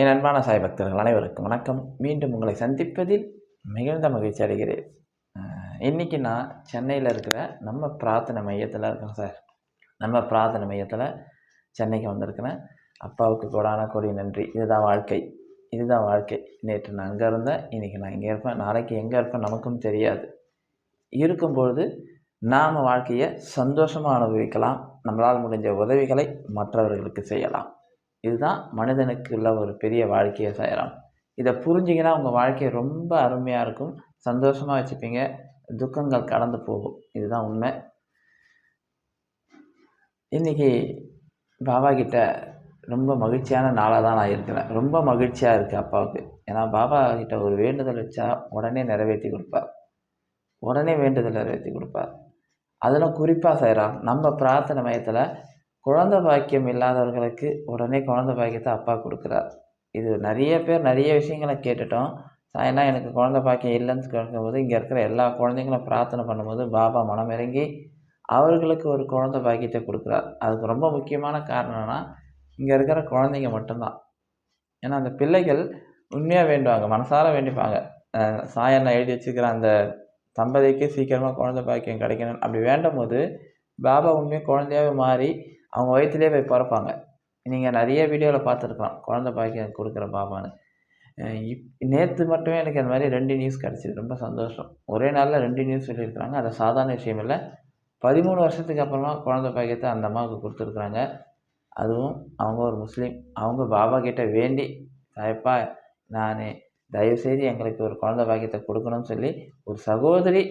என் அன்பான சாய் பக்தர்கள் அனைவருக்கும் வணக்கம். மீண்டும் உங்களை சந்திப்பதில் மிகுந்த மகிழ்ச்சி அடைகிறேன். இன்றைக்கி நான் சென்னையில் இருக்கிற நம்ம பிரார்த்தனை மையத்தில் இருக்கேன் சார். நம்ம பிரார்த்தனை மையத்தில் சென்னைக்கு வந்திருக்கிறேன். அப்பாவுக்கு கொடான கொடி நன்றி. இதுதான் வாழ்க்கை. இதுதான் வாழ்க்கை. நேற்று நான் அங்கே இருந்தேன். இன்றைக்கி நான் இங்கே இருப்பேன். நாளைக்கு எங்கே இருப்பேன் நமக்கும் தெரியாது. இருக்கும்பொழுது நாம் வாழ்க்கையை சந்தோஷமாக அனுபவிக்கலாம். நம்மளால் முடிஞ்ச உதவிகளை மற்றவர்களுக்கு செய்யலாம். இதுதான் மனிதனுக்கு உள்ள ஒரு பெரிய வாழ்க்கையை செய்கிறோம் இதை புரிஞ்சிங்கன்னா உங்கள் வாழ்க்கையை ரொம்ப அருமையாக இருக்கும். சந்தோஷமாக வச்சுப்பீங்க. துக்கங்கள் கடந்து போகும். இதுதான் உண்மை. இன்றைக்கி பாபா கிட்ட ரொம்ப மகிழ்ச்சியான நாளாக தான் நான் இருக்கிறேன். ரொம்ப மகிழ்ச்சியாக இருக்குது அப்பாவுக்கு. ஏன்னா பாபா கிட்ட ஒரு வேண்டுதல் வச்சா உடனே நிறைவேற்றி கொடுப்பார். உடனே வேண்டுதல் நிறைவேற்றி கொடுப்பார். அதில் குறிப்பாக செய்கிறான் நம்ம பிரார்த்தனை மையத்தில் குழந்த பாக்கியம் இல்லாதவர்களுக்கு உடனே குழந்த பாக்கியத்தை அப்பா கொடுக்குறார். இது நிறைய பேர் நிறைய விஷயங்களை கேட்டுட்டோம். ஏன்னா எனக்கு குழந்த பாக்கியம் இல்லைன்னு கேட்கும்போது இங்கே இருக்கிற எல்லா குழந்தைங்களும் பிரார்த்தனை பண்ணும்போது பாபா மனம் இறங்கி அவர்களுக்கு ஒரு குழந்த பாக்கியத்தை கொடுக்குறார். அதுக்கு ரொம்ப முக்கியமான காரணம்னா இங்கே இருக்கிற குழந்தைங்க மட்டும்தான். ஏன்னா அந்த பிள்ளைகள் உண்மையாக வேண்டுவாங்க மனசார வேண்டிப்பாங்க. சாயண்ணா எழுதி வச்சுக்கிற அந்த தம்பதிக்கு சீக்கிரமாக குழந்த பாக்கியம் கிடைக்கணும். அப்படி வேண்டும் போது பாபா உண்மையாக குழந்தையாகவே மாறி அவங்க வயிற்றுலேயே போய் பிறப்பாங்க. நீங்கள் நிறைய வீடியோவில் பார்த்துருக்கலாம். குழந்த பாக்கியம் கொடுக்குற பாபான்னு. இப் நேற்று மட்டுமே எனக்கு அந்த மாதிரி ரெண்டு நியூஸ் கிடச்சிது. ரொம்ப சந்தோஷம். ஒரே நாளில் ரெண்டு நியூஸ் சொல்லியிருக்கிறாங்க. அது சாதாரண விஷயம் இல்லை. பதிமூணு வருஷத்துக்கு அப்புறமா குழந்த பாக்கியத்தை அந்த அம்மாவுக்கு கொடுத்துருக்குறாங்க. அதுவும் அவங்க ஒரு முஸ்லீம். அவங்க பாபா கிட்டே வேண்டி தாயப்பா நான் தயவுசெய்து எங்களுக்கு ஒரு குழந்த பாக்கியத்தை கொடுக்கணும்னு சொல்லி ஒரு சகோதரி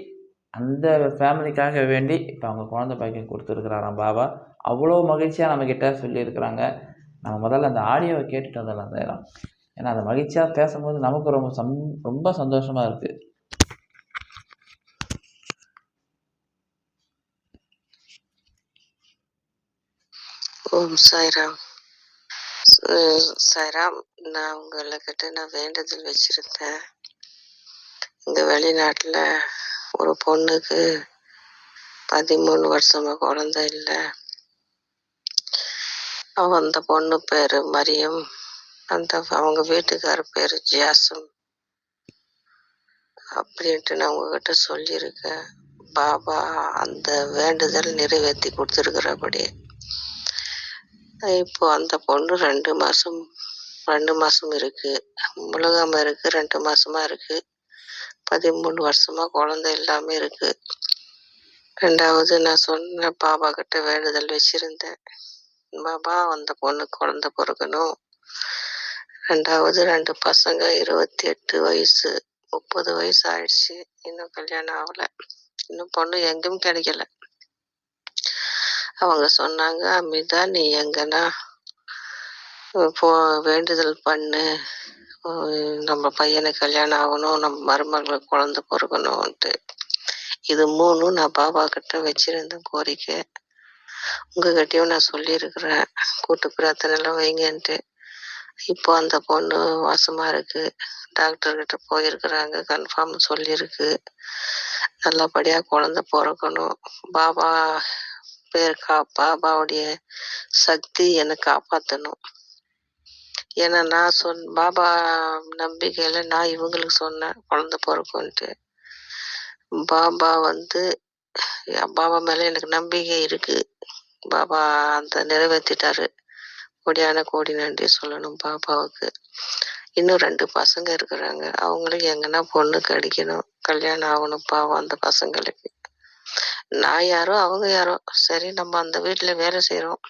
அந்த ஃபேமிலிக்காக வேண்டி இப்போ அவங்க குழந்த பாக்கியம் கொடுத்துருக்குறாராம் பாபா. அவ்வளோ மகிழ்ச்சியாக நம்மக்கிட்ட சொல்லியிருக்கிறாங்க. நம்ம முதல்ல அந்த ஆடியோவை கேட்டுட்டு வந்துடலாம் அந்த இடம். ஏன்னா அந்த மகிழ்ச்சியாக பேசும்போது நமக்கு ரொம்ப சம் ரொம்ப சந்தோஷமாக இருக்குது ஓம் சாய்ராம். சாய்ராம் நான் உங்கள்கிட்ட நான் வேண்டுதல் வச்சுருந்தேன். இந்த வெளிநாட்டில் ஒரு பொண்ணுக்கு பதிமூணு வருஷமா குழந்த இல்லை. அவன் அந்த பொண்ணு பேர் மரியம். அந்த அவங்க வீட்டுக்கார பேர் ஜியாசம். அப்படின்ட்டு நான் உங்ககிட்ட சொல்லியிருக்கேன். பாபா அந்த வேண்டுதல் நிறைவேற்றி கொடுத்துருக்குறபடி இப்போ அந்த பொண்ணு ரெண்டு மாதம் ரெண்டு மாதம் இருக்குது முழுகாமல் இருக்குது ரெண்டு மாதமாக இருக்குது பதிமூணு வருஷமா குழந்தை இல்லாமல் இருக்கு. ரெண்டாவது நான் சொன்ன பாபா கிட்ட வேண்டுதல் வச்சிருந்தேன். பாபா அந்த பொண்ணு குழந்தை பிறக்கணும். ரெண்டாவது ரெண்டு பசங்க இருபத்தி எட்டு வயசு முப்பது வயசு ஆயிடுச்சு. இன்னும் கல்யாணம் ஆகல. இன்னும் பொண்ணு எங்கேயும் கிடைக்கல. அவங்க சொன்னாங்க அமிதா நீ எங்கன்னா போ வேண்டுதல் பண்ணு. நம்ம பையனுக்கு கல்யாணம் ஆகணும் நம்ம மருமகளுக்கு குழந்த பிறக்கணும்ன்ட்டு. இது மூணும் நான் பாபா கிட்ட வச்சிருந்தேன் கோரிக்கை. உங்ககிட்டயும் நான் சொல்லியிருக்கிறேன். கூட்டு பிரார்த்தனைலாம் வைங்கன்ட்டு. இப்போ அந்த பொண்ணு வாசமா இருக்கு. டாக்டர்கிட்ட போயிருக்கிறாங்க கன்ஃபார்ம் சொல்லியிருக்கு. நல்லபடியா குழந்தை பிறக்கணும். பாபா பேர் கா பாபாவுடைய சக்தி என்னை காப்பாற்றணும் ஏன்னா நான் சொன் பாபா நம்பிக்கையில் நான் இவங்களுக்கு சொன்னேன் குழந்தை பிறக்கும்ன்ட்டு. பாபா வந்து பாபா மேலே எனக்கு நம்பிக்கை இருக்குது பாபா அந்த நிறைவேற்றிட்டாரு கொடியான கோடி நன்றி சொல்லணும் பாபாவுக்கு. இன்னும் ரெண்டு பசங்க இருக்கிறாங்க. அவங்களுக்கு எங்கன்னா பொண்ணு கிடைக்கணும் கல்யாணம் ஆகணும் பாவம் அந்த பசங்களுக்கு. நான் யாரோ அவங்க யாரோ. சரி நம்ம அந்த வீட்டில் வேலை செய்கிறோம்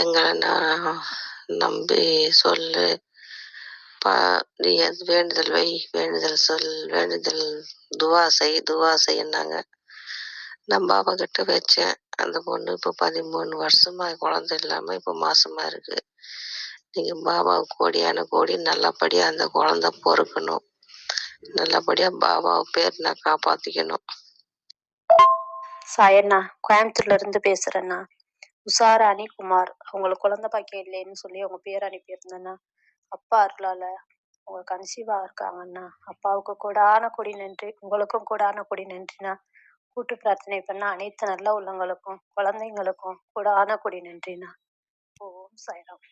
எங்களை நான் நம்பி சொல்லு. பா நீ அது வேண்டுதல் வை வேண்டுதல் சொல் வேண்டுதல் துவா செய் துவா செய்யினாங்க நான் பாபா கிட்ட வச்சேன். அந்த பொண்ணு இப்போ பதிமூணு வருஷமா குழந்தை இல்லாமல் இப்போ மாசமா இருக்கு. நீங்கள் பாபா கோடியான கோடி நல்லபடியாக அந்த குழந்தை பொறுக்கணும். நல்லபடியாக பாபாவை பேர் நான் காப்பாற்றிக்கணும் சாயண்ணா கோயம்புத்தூர்ல இருந்து பேசுறேண்ணா. உஷாராணி குமார் அவங்களுக்கு குழந்தை பாக்கியம் இல்லைன்னு சொல்லி அவங்க பேர் அனுப்பியிருந்தேன்னா அப்பா அருளால அவங்க கன்சீவா இருக்காங்கண்ணா அப்பாவுக்கு கூடான கொடி நன்றி உங்களுக்கும் கூடான கொடி நன்றிண்ணா கூட்டு பிரார்த்தனை பண்ண அனைத்து நல்ல உள்ளங்களுக்கும் குழந்தைங்களுக்கும் கூடான கொடி நன்றிண்ணா ஓம் சாய்ராம்.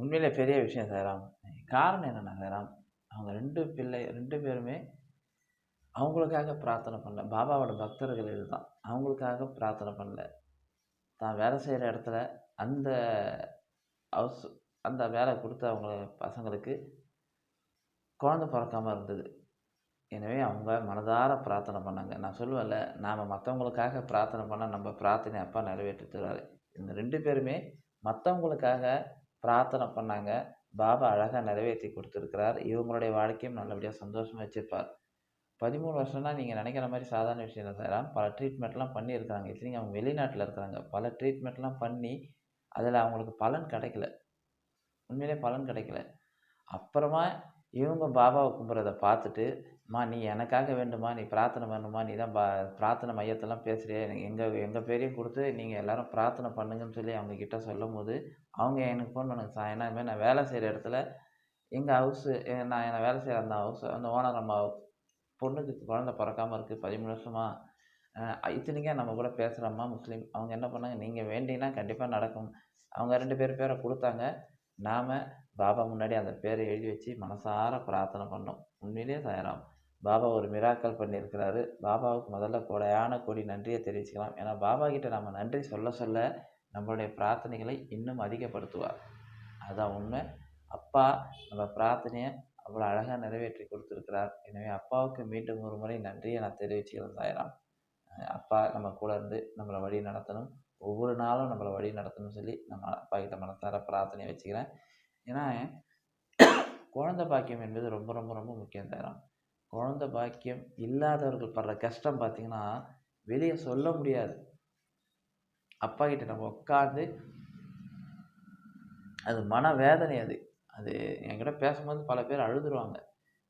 உண்மையிலே பெரிய விஷயம் சாய்ராம். காரணம் என்னென்னா சாய்ராம் அவங்க ரெண்டு பிள்ளை ரெண்டு பேருமே அவங்களுக்காக பிரார்த்தனை பண்ணல. பாபாவோட பக்தர்கள் இதுதான். அவங்களுக்காக பிரார்த்தனை பண்ணல. தான் வேலை செய்கிற இடத்துல அந்த ஹவுஸ் அந்த வேலை கொடுத்த அவங்க பசங்களுக்கு குழந்த பிறக்காமல் இருந்தது. எனவே அவங்க மனதார பிரார்த்தனை பண்ணாங்க. நான் சொல்லுவேன்ல நாம் மற்றவங்களுக்காக பிரார்த்தனை பண்ணால் நம்ம பிரார்த்தனை அப்பா நிறைவேற்றி இந்த ரெண்டு பேருமே மற்றவங்களுக்காக பிரார்த்தனை பண்ணாங்க. பாபா அழகாக நிறைவேற்றி கொடுத்துருக்கிறார். இவங்களுடைய வாழ்க்கையும் நல்லபடியாக சந்தோஷமாக வச்சுருப்பார். பதிமூணு வருஷம்னா நீங்கள் நினைக்கிற மாதிரி சாதாரண விஷயம் இல்லை சார். பல ட்ரீட்மெண்ட்லாம் பண்ணியிருக்காங்க. இத்தனைக்கும் அவங்க வெளிநாட்டில் இருக்கிறாங்க பல ட்ரீட்மெண்ட்லாம் பண்ணி அதில் அவங்களுக்கு பலன் கிடைக்கல. உண்மையிலே பலன் கிடைக்கல. அப்புறமா இவங்க பாபாவை கும்பிட்றத பார்த்துட்டு மா நீ எனக்காக வேண்டுமா? நீ பிரார்த்தனை பண்ணுமா? நீ தான் பா பிரார்த்தனை மையத்தெல்லாம் பேசுகிறியா எனக்கு எங்கள் எங்கள் பேரையும் கொடுத்து நீங்கள் எல்லோரும் பிரார்த்தனை பண்ணுங்கன்னு சொல்லி அவங்கக்கிட்ட சொல்லும் போது அவங்க எனக்கு ஃபோன் பண்ணுங்க சார். என்ன நான் வேலை செய்கிற இடத்துல எங்கள் ஹவுஸு நான் என்னை வேலை செய்கிற அந்த ஹவுஸ் அந்த ஓனர் அம்மா பொண்ணுக்கு குழந்த பிறக்காமல் இருக்குது பதிமூணு வருஷமாக இத்தனைக்கும் நம்ம கூட பேசுகிறோம்மா முஸ்லீம். அவங்க என்ன பண்ணாங்க? நீங்கள் வேண்டினா கண்டிப்பாக நடக்கும். அவங்க ரெண்டு பேர் பேரை கொடுத்தாங்க. நாம் பாபா முன்னாடி அந்த பேரை எழுதி வச்சு மனசார பிரார்த்தனை பண்ணோம். உண்மையிலேயே சாயராம் பாபா ஒரு மிராக்கல் பண்ணியிருக்கிறாரு. பாபாவுக்கு முதல்ல கொடையான கொடி நன்றியை தெரிவிச்சுக்கலாம். ஏன்னா பாபா கிட்ட நம்ம நன்றி சொல்ல சொல்ல நம்மளுடைய பிரார்த்தனைகளை இன்னும் அதிகப்படுத்துவார். அதுதான் உண்மை. அப்பா நம்ம பிரார்த்தனையை அவ்வளோ அழகாக நிறைவேற்றி கொடுத்துருக்கிறார். எனவே அப்பாவுக்கு மீண்டும் ஒரு முறை நன்றியை நான் தெரிவிச்சுக்கிறேன் சாயராம் அப்பா நம்ம கூட இருந்து நம்மளை வழி நடத்தணும். ஒவ்வொரு நாளும் நம்மளை வழி நடத்தணும்னு சொல்லி நம்ம அப்பா கிட்ட மனசார பிரார்த்தனை வச்சுக்கிறேன். ஏன்னா குழந்த பாக்கியம் என்பது ரொம்ப ரொம்ப ரொம்ப முக்கியம் தரம் குழந்த பாக்கியம் இல்லாதவர்கள் படுற கஷ்டம் பார்த்திங்கன்னா வெளியே சொல்ல முடியாது. அப்பா கிட்ட நம்ம உட்காந்து அது மன வேதனை அது. அது என்கிட்ட பேசும்போது பல பேர் அழுதுருவாங்க.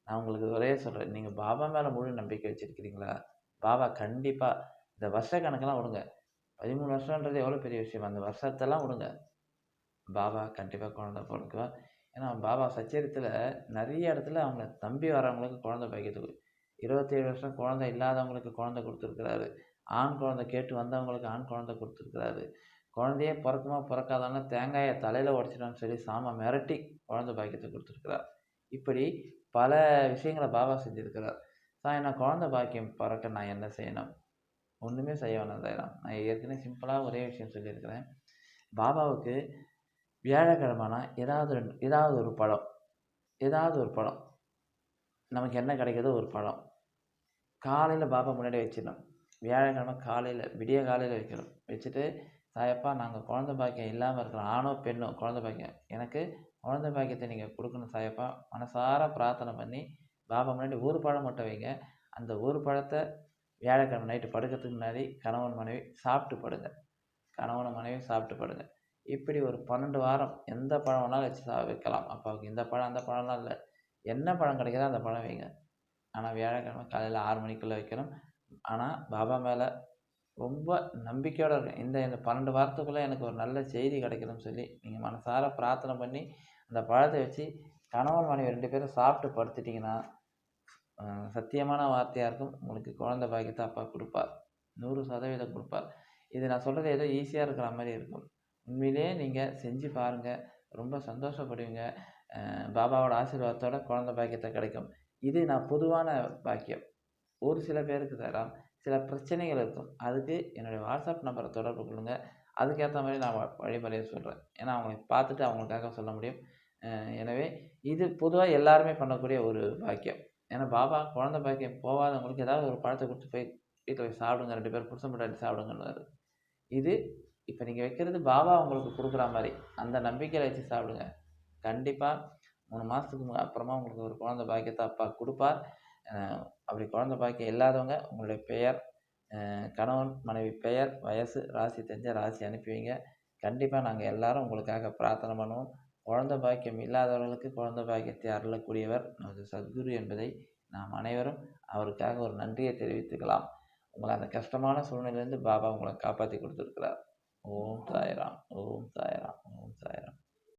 நான் உங்களுக்கு ஒரே சொல்கிறேன் நீங்கள் பாபா மேலே முழு நம்பிக்கை வச்சுருக்கிறீங்களா? பாபா கண்டிப்பாக இந்த வருஷ கணக்கெல்லாம் விடுங்க. பதிமூணு வருஷன்றது எவ்வளோ பெரிய விஷயம்? அந்த வருஷத்தெல்லாம் விடுங்க. பாபா கண்டிப்பாக குழந்த பிறக்குவா. ஏன்னா பாபா சச்சரித்தில் நிறைய இடத்துல அவங்க தம்பி வரவங்களுக்கு குழந்த பாக்கியத்துக்கு இருபத்தேழு வருஷம் குழந்த இல்லாதவங்களுக்கு குழந்த கொடுத்துருக்குறாரு. ஆண் குழந்த கேட்டு வந்தவங்களுக்கு ஆண் குழந்த கொடுத்துருக்குறாரு. குழந்தையே பிறக்குமா பிறக்காதான்னு தேங்காயை தலையில் உடச்சிட்டான்னு சொல்லி சாமான் மிரட்டி குழந்த பாக்கியத்தை கொடுத்துருக்கிறார். இப்படி பல விஷயங்களை பாபா செஞ்சுருக்கிறார். சாய் நான் குழந்த பாக்கியம் பிறக்க நான் என்ன செய்யணும்? ஒன்றுமே செய்ய வேணாம் சாயலாம் நான் ஏற்கனவே சிம்பிளாக ஒரே விஷயம் சொல்லியிருக்கிறேன். பாபாவுக்கு வியாழக்கிழமைனா ஏதாவது ரெண்டு ஏதாவது ஒரு பழம். ஏதாவது ஒரு பழம். நமக்கு என்ன கிடைக்கிதோ ஒரு பழம். காலையில் பாபா முன்னாடி வச்சிடணும். வியாழக்கிழமை காலையில் விடிய காலையில் வைக்கணும். வச்சுட்டு சாயப்பா நாங்கள் குழந்த பாக்கியம் இல்லாமல் இருக்கிறோம். ஆணோ பெண்ணோ குழந்த பாக்கியம். எனக்கு குழந்த பாக்கியத்தை நீங்கள் கொடுக்கணும் சாயப்பா. மனசார பிரார்த்தனை பண்ணி பாபா முன்னாடி ஒரு பழம் மட்டும் வைங்க. அந்த ஒரு பழத்தை வியாழக்கிழமை நைட்டு படுக்கிறதுக்கு முன்னாடி கணவன் மனைவி சாப்பிட்டு படுங்க. கணவன் மனைவி சாப்பிட்டு படுங்க. இப்படி ஒரு பன்னெண்டு வாரம் எந்த பழம் வேணாலும் வச்சு சா வைக்கலாம். அப்பாவுக்கு இந்த பழம் அந்த பழம்லாம் இல்லை. என்ன பழம் கிடைக்குதோ அந்த பழம் வைங்க. ஆனால் வியாழக்கிழமை காலையில் ஆறு மணிக்குள்ளே வைக்கணும். ஆனால் பாபா மேலே ரொம்ப நம்பிக்கையோடு இருக்கும் இந்த இந்த பன்னெண்டு வாரத்துக்குள்ளே எனக்கு ஒரு நல்ல செய்தி கிடைக்கணும்னு சொல்லி நீங்கள் மனசார பிரார்த்தனை பண்ணி அந்த பழத்தை வச்சு கணவன் மனைவி ரெண்டு பேரும் சாப்பிட்டு படுத்துட்டிங்கன்னா சத்தியமான வார்த்தையாக இருக்கும். உங்களுக்கு குழந்த பாக்கியத்தை அப்பா கொடுப்பார். நூறு சதவீதம் கொடுப்பார். இது நான் சொல்கிறது ஏதோ ஈஸியாக இருக்கிற மாதிரி இருக்கும். உண்மையிலேயே நீங்கள் செஞ்சு பாருங்கள் ரொம்ப சந்தோஷப்படுவீங்க. பாபாவோட ஆசீர்வாதத்தோட குழந்த பாக்கியத்தை கிடைக்கும். இது நான் பொதுவான பாக்கியம். ஒரு சில பேருக்கு தராம். சில பிரச்சனைகள் இருக்கும். அதுக்கு என்னுடைய வாட்ஸ்அப் நம்பரை தொடர்பு கொள்ளுங்கள் அதுக்கேற்ற மாதிரி நான் வழிமுறையை சொல்கிறேன் ஏன்னா அவங்களை பார்த்துட்டு அவங்களுக்காக சொல்ல முடியும். எனவே இது பொதுவாக எல்லாருமே பண்ணக்கூடிய ஒரு பாக்கியம். ஏன்னா பாபா குழந்த பாக்கியம் போகாதவங்களுக்கு ஏதாவது ஒரு பழத்தை கொடுத்து போய் வீட்டில் போய் சாப்பிடுங்க ரெண்டு பேர் புருஷன் முன்னாடி சாப்பிடுங்கன்னு இது இப்போ நீங்கள் வைக்கிறது பாபா உங்களுக்கு கொடுக்குற மாதிரி அந்த நம்பிக்கையில் வச்சு சாப்பிடுங்க. கண்டிப்பாக மூணு மாதத்துக்கு அப்புறமா உங்களுக்கு ஒரு குழந்த பாக்கியத்தை அப்பா கொடுப்பார். அப்படி குழந்த பாக்கியம் இல்லாதவங்க உங்களுடைய பெயர் கணவன் மனைவி பெயர் வயசு ராசி தெரிஞ்ச ராசி அனுப்பி வைங்க. கண்டிப்பாக நாங்கள் எல்லோரும் உங்களுக்காக பிரார்த்தனை பண்ணுவோம். குழந்த பாக்கியம் இல்லாதவர்களுக்கு குழந்த பாக்கியத்தை அருளக்கூடியவர் நமது சத்குரு என்பதை நாம் அனைவரும் அவருக்காக ஒரு நன்றியை தெரிவித்துக்கலாம். உங்களை அந்த கஷ்டமான சூழ்நிலையிலேருந்து பாபா உங்களை காப்பாற்றி கொடுத்துருக்கிறார். ஓம் சாய்ராம் ஓம் சாய்ராம் ஓம் சாய்ராம்.